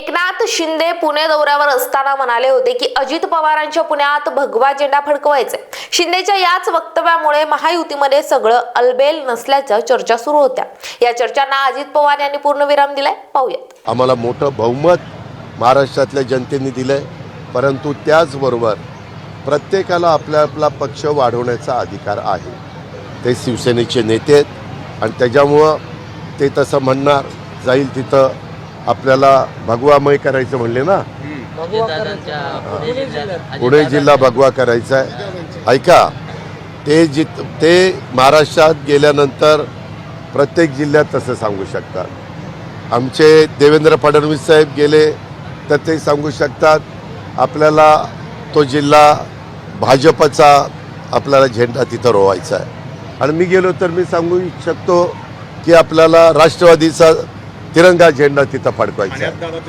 एकनाथ शिंदे पुणे दौऱ्यावर असताना म्हणाले होते की अजित पवारांच्या पुण्यात भगवा झेंडा फडकवायचा शिंदेच्या याच वक्तव्यामुळे महायुतीमध्ये सगळं अलबेल नसल्याच्या चर्चा सुरू होत्या. या चर्चांना अजित पवार यांनी पूर्णविराम दिलाय. पाहूयात. आम्हाला मोठं बहुमत महाराष्ट्रातल्या जनतेने दिलं आहे परंतु त्याचबरोबर प्रत्येकाला आपला आपला पक्ष वाढवण्याचा अधिकार आहे. ते शिवसेनेचे नेते आहेत आणि त्याच्यामुळं ते तसं म्हणणार जाईल तिथं आपल्याला भगवामय करायचं म्हणले ना? पुणे जिल्हा भगवा करायचा आहे. ऐका ते जित ते महाराष्ट्रात गेल्यानंतर प्रत्येक जिल्ह्यात तसं सांगू शकतात. आमचे देवेंद्र फडणवीस साहेब गेले तर ते सांगू शकतात आपल्याला तो जिल्हा भाजपचा आपल्याला झेंडा तिथं रोवायचा आहे. आणि मी गेलो तर मी सांगू शकतो की आपल्याला राष्ट्रवादीचा तिरंगा झेंडा तिथं फडकवायचा आहे